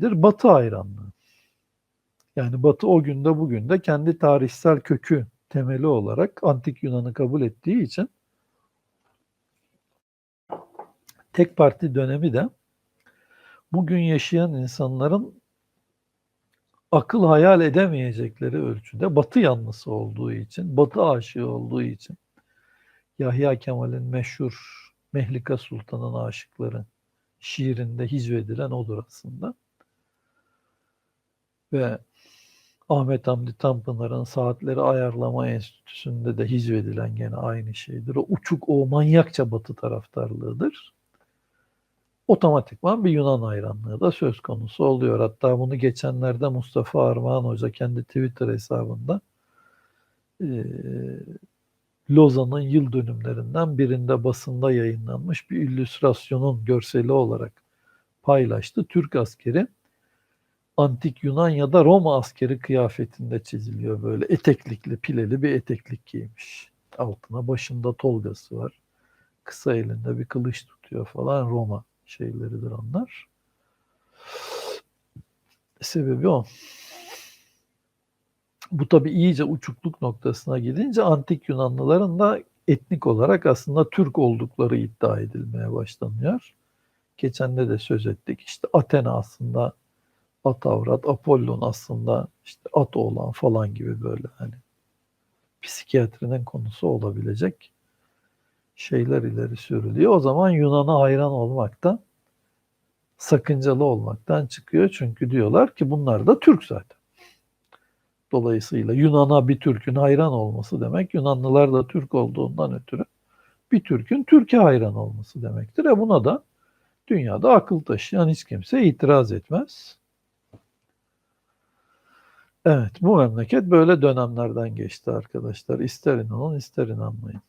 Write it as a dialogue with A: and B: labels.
A: Batı hayranlığı. Yani Batı o günde bugün de kendi tarihsel kökü temeli olarak antik Yunan'ı kabul ettiği için tek parti dönemi de bugün yaşayan insanların akıl hayal edemeyecekleri ölçüde Batı yanlısı olduğu için, Batı aşığı olduğu için Yahya Kemal'in meşhur Mehlika Sultan'ın aşıkları şiirinde hicvedilen odur aslında. Ve Ahmet Hamdi Tanpınar'ın Saatleri Ayarlama Enstitüsü'nde de hicvedilen gene aynı şeydir. O uçuk, o manyakça batı taraftarlığıdır. Otomatikman bir Yunan hayranlığı da söz konusu oluyor. Hatta bunu geçenlerde Mustafa Armağan Hoca kendi Twitter hesabında e, Lozan'ın yıl dönümlerinden birinde basında yayınlanmış bir illüstrasyonun görseli olarak paylaştı. Türk askeri antik Yunan ya da Roma askeri kıyafetinde çiziliyor böyle eteklikli pileli bir eteklik giymiş. Altına başında tolgası var. Kısa elinde bir kılıç tutuyor falan Roma şeyleridir onlar. Sebebi o. Bu tabi iyice uçukluk noktasına gidince antik Yunanlıların da etnik olarak aslında Türk oldukları iddia edilmeye başlanıyor. Geçen de de söz ettik. İşte Athena aslında Atavrat, Apollon aslında işte at olan falan gibi böyle hani psikiyatrinin konusu olabilecek şeyler ileri sürülüyor. O zaman Yunan'a hayran olmak da sakıncalı olmaktan çıkıyor. Çünkü diyorlar ki bunlar da Türk zaten. Dolayısıyla Yunan'a bir Türk'ün hayran olması demek Yunanlılar da Türk olduğundan ötürü bir Türk'ün Türkiye hayran olması demektir. E buna da dünyada akıl taşıyan hiç kimse itiraz etmez. Evet, bu memleket böyle dönemlerden geçti arkadaşlar. İster inanın, ister inanmayın.